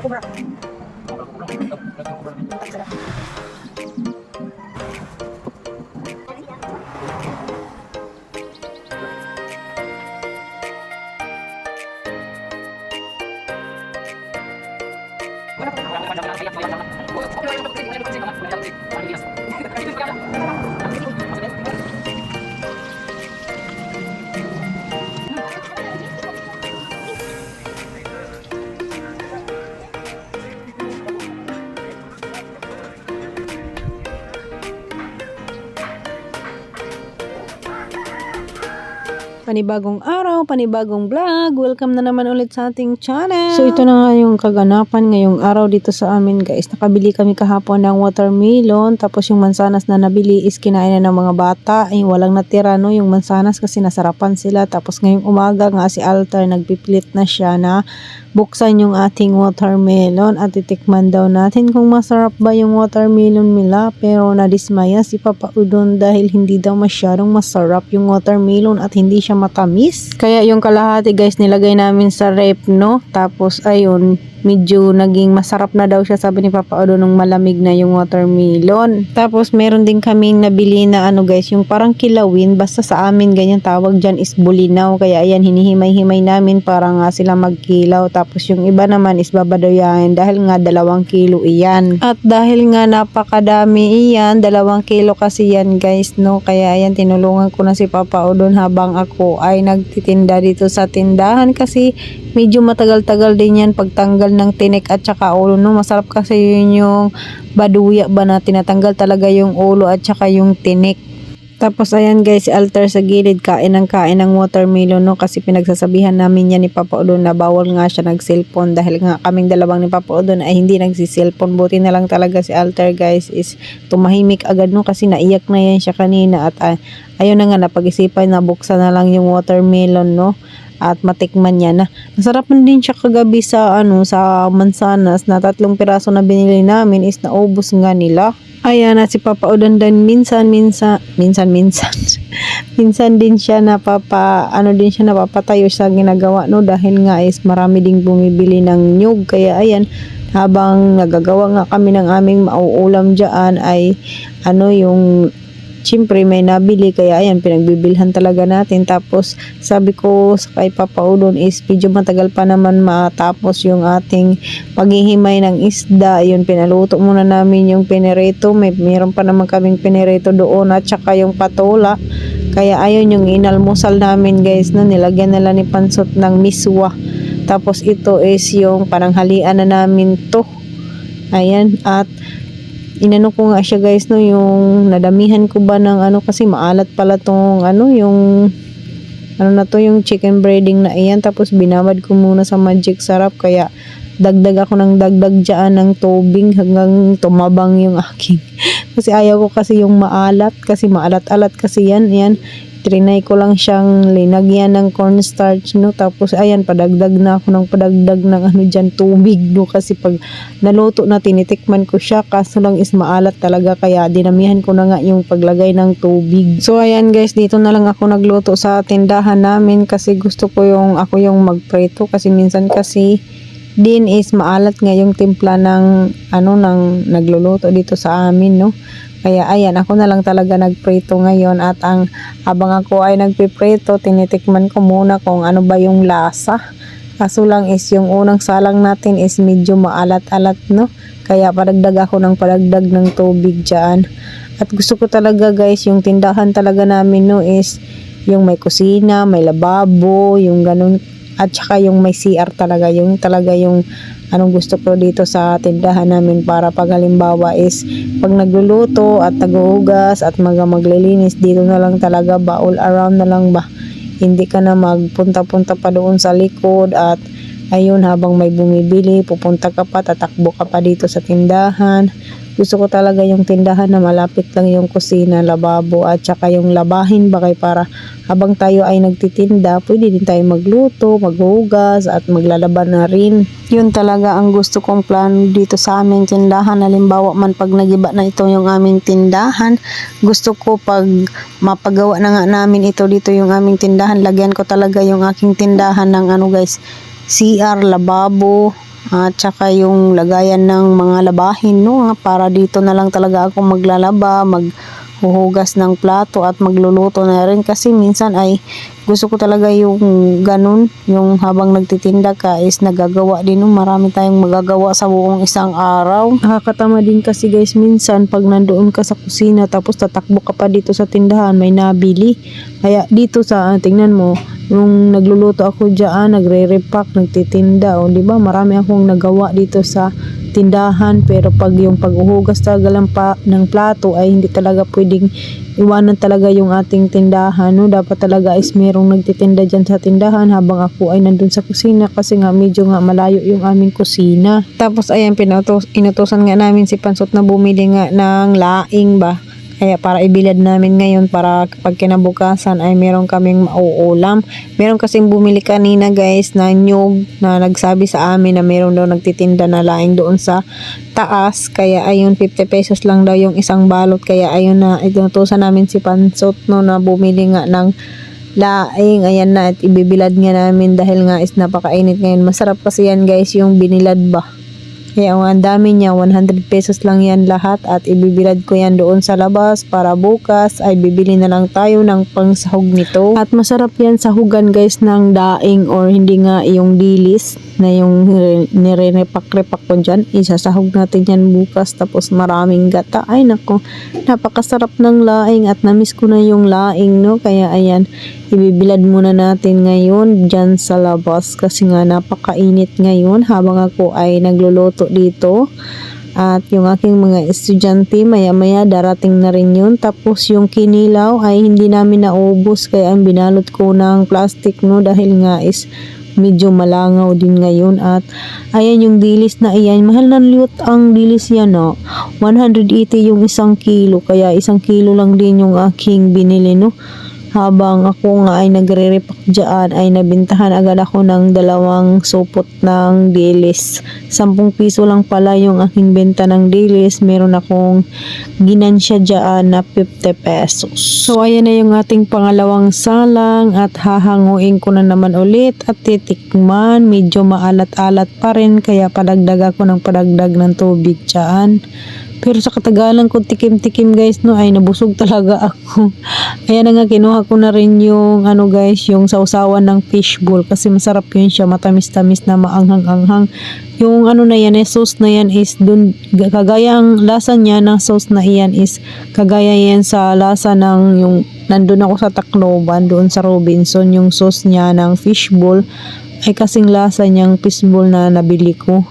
Terima kasih. Panibagong araw, panibagong vlog. Welcome na naman ulit sa ating channel. So ito na nga yung kaganapan ngayong araw dito sa amin guys. Nakabili kami kahapon ng watermelon. Tapos yung mansanas na nabili is kinain na ng mga bata. Ay walang natira no yung mansanas kasi nasarapan sila. Tapos ngayong umaga nga si Altar nagpipilit na siya na buksan yung ating watermelon at titikman daw natin kung masarap ba yung watermelon nila pero nadismaya si Papa Udon dahil hindi daw masyadong masarap yung watermelon at hindi siya matamis. Kaya yung kalahati guys nilagay namin sa rep no tapos ayun medyo naging masarap na daw siya sabi ni Papa Odo nung malamig na yung watermelon. Tapos meron din kaming nabili na ano guys, yung parang kilawin, basta sa amin ganyan tawag dyan is bulinaw. Kaya ayan hinihimay-himay namin para nga sila magkilaw. Tapos yung iba naman is babadoyahin dahil nga dalawang kilo iyan. At dahil nga napakadami iyan, dalawang kilo kasi yan guys no. Kaya ayan tinulungan ko na si Papa Odon habang ako ay nagtitinda dito sa tindahan kasi medyo matagal-tagal din yan pagtanggal ng tinik at saka ulo no? Masarap kasi yun yung baduya ba na tinatanggal talaga yung ulo at saka yung tinik. Tapos ayan guys, si Altar sa gilid kain ng kain ng watermelon no? Kasi pinagsasabihan namin yan ni Papa Odon na bawal nga siya nag-cellphone dahil nga kaming dalawang ni Papa Odon ay hindi nagsi-cellphone. Buti na lang talaga si Altar guys is tumahimik agad no? Kasi naiyak na yan siya kanina at uh, ayun na nga napag-isipan na buksan na lang yung watermelon no at matikman niya na. Masarap din siya kagabi sa ano sa mansanas na tatlong piraso na binili namin is naubos nga nila. Ayan na si Papa Odan din minsan minsan minsan minsan minsan din siya napapa ano din siya napapatayo sa ginagawa no dahil nga is marami ding bumibili ng nyug kaya ayan habang nagagawa nga kami ng aming mauulam dyan ay ano yung Siyempre may nabili kaya ayan pinagbibilhan talaga natin. Tapos sabi ko kay Papa Udon is medyo matagal pa naman matapos yung ating paghihimay ng isda. Yun pinaluto muna namin yung pinereto. May meron pa naman kaming pinereto doon at saka yung patola. Kaya ayun yung inalmusal namin guys no nilagyan nila ni Pansot ng miswa. Tapos ito is yung pananghalian na namin to. Ayan at inano ko nga siya guys no yung nadamihan ko ba ng ano kasi maalat pala tong ano yung ano na to yung chicken breading na iyan. Tapos binamad ko muna sa magic sarap kaya dagdag ako ng dagdag dyan ng tubing hanggang tumabang yung aking. Kasi ayaw ko kasi yung maalat kasi maalat-alat kasi yan yan trinay ko lang siyang linagyan ng cornstarch no? Tapos ayan padagdag na ako ng padagdag ng ano dyan tubig no? Kasi pag naluto na tinitikman ko siya. Kaso lang is maalat talaga kaya dinamihan ko na nga yung paglagay ng tubig. So ayan guys dito na lang ako nagluto sa tindahan namin kasi gusto ko yung ako yung magpreto kasi minsan kasi din is maalat nga yung timpla ng ano ng nagluluto dito sa amin no kaya ayan, ako na lang talaga nagprito ngayon at ang habang ako ay nagpiprito, tinitikman ko muna kung ano ba yung lasa. Kaso lang is yung unang salang natin is medyo maalat-alat no. Kaya padagdag ako ng padagdag ng tubig dyan. At gusto ko talaga guys, yung tindahan talaga namin no is yung may kusina, may lababo, yung ganun at saka yung may CR talaga, yung talaga yung anong gusto ko dito sa tindahan namin para pag halimbawa is pag nagluluto at taguhugas at mga maglilinis dito na lang talaga ba all around na lang ba? Hindi ka na magpunta-punta pa doon sa likod at ayun habang may bumibili pupunta ka pa tatakbo ka pa dito sa tindahan gusto ko talaga yung tindahan na malapit lang yung kusina, lababo at saka yung labahin ba kay para habang tayo ay nagtitinda, pwede din tayo magluto, maghugas at maglalaban na rin. Yun talaga ang gusto kong plano dito sa aming tindahan. Halimbawa man pag nagiba na ito yung aming tindahan, gusto ko pag mapagawa na nga namin ito dito yung aming tindahan, lagyan ko talaga yung aking tindahan ng ano guys, CR, lababo, at saka yung lagayan ng mga labahin no para dito na lang talaga ako maglalaba maghuhugas ng plato at magluluto na rin kasi minsan ay gusto ko talaga yung ganun. Yung habang nagtitinda ka is nagagawa din no marami tayong magagawa sa buong isang araw. Nakakatama din kasi guys minsan pag nandoon ka sa kusina tapos tatakbo ka pa dito sa tindahan may nabili. Kaya dito sa tingnan mo Nung nagluluto ako diyan, nagre-repack, nagtitinda, o di ba? Marami akong nagawa dito sa tindahan pero pag yung paghuhugas talaga ng, pa, ng plato ay hindi talaga pwedeng iwanan talaga yung ating tindahan no? Dapat talaga is merong nagtitinda diyan sa tindahan habang ako ay nandun sa kusina kasi nga medyo nga malayo yung aming kusina. Tapos ayan pinatos inutosan nga namin si Pansot na bumili nga ng laing ba kaya para ibilad namin ngayon para kapag kinabukasan ay meron kaming mauulam. Meron kasing bumili kanina guys na nyug na nagsabi sa amin na meron daw nagtitinda na laing doon sa taas. Kaya ayun 50 pesos lang daw yung isang balot. Kaya ayun na inutusan namin si Pansot no na bumili nga ng laing ayan na at ibibilad nga namin dahil nga is napakainit ngayon masarap kasi yan guys yung binilad ba kaya ang dami niya, 100 pesos lang yan lahat at ibibilad ko yan doon sa labas para bukas ay bibili na lang tayo ng pangsahog nito. At masarap yan sahugan guys ng daing or hindi nga yung dilis na yung nire-repak-repak ko dyan. Isasahog natin yan bukas tapos maraming gata. Ay nako, napakasarap ng laing at namiss ko na yung laing no. Kaya ayan, ibibilad muna natin ngayon dyan sa labas kasi nga napakainit ngayon habang ako ay nagluluto dito. At yung aking mga estudyante, maya-maya darating na rin yun. Tapos yung kinilaw ay hindi namin naubos kaya ang binalot ko ng plastic no? Dahil nga is medyo malangaw din ngayon. At ayan yung dilis na iyan. Mahal na liyot ang dilis yan no? 180 yung isang kilo kaya isang kilo lang din yung aking binili no habang ako nga ay nagre-repack ay nabintahan agad ako ng dalawang supot ng dilis. 10 piso lang pala yung aking benta ng dilis. Meron akong ginansya dyan na 50 pesos. So ayan na yung ating pangalawang salang at hahanguin ko na naman ulit at titikman. Medyo maalat-alat pa rin kaya padagdag ako ng padagdag ng tubig dyan pero sa katagalan ko tikim-tikim guys no ay nabusog talaga ako. Ayan na nga kinuha ko na rin yung ano guys yung sausawan ng fishbowl kasi masarap yun siya matamis-tamis na maanghang-anghang. Yung ano na yan eh sauce na yan is dun kagaya ang lasa niya ng sauce na iyan is kagaya yan sa lasa ng yung nandun ako sa Tacloban doon sa Robinson yung sauce niya ng fishbowl ay kasing lasa niyang fishbowl na nabili ko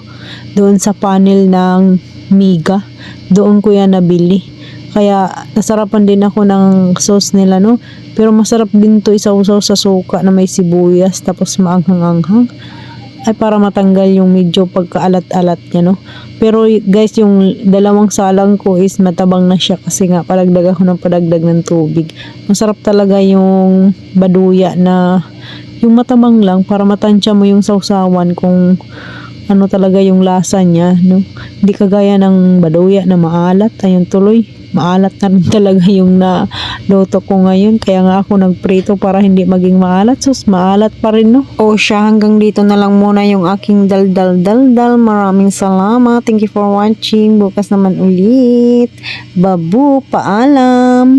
doon sa panel ng Miga doon ko yan nabili. Kaya nasarapan din ako ng sauce nila no. Pero masarap din to isawsaw sa suka na may sibuyas tapos maanghang-anghang. Ay para matanggal yung medyo pagkaalat-alat niya no. Pero guys yung dalawang salang ko is matabang na siya kasi nga palagdag ako ng padagdag ng tubig. Masarap talaga yung baduya na yung matabang lang para matansya mo yung sausawan kung ano talaga yung lasa niya, no? Hindi kagaya ng baduya na maalat, ayun tuloy. Maalat na rin talaga yung na luto ko ngayon. Kaya nga ako nagprito para hindi maging maalat. Sus, maalat pa rin, no? O siya, hanggang dito na lang muna yung aking dal-dal-dal-dal. Maraming salamat. Thank you for watching. Bukas naman ulit. Babu, paalam.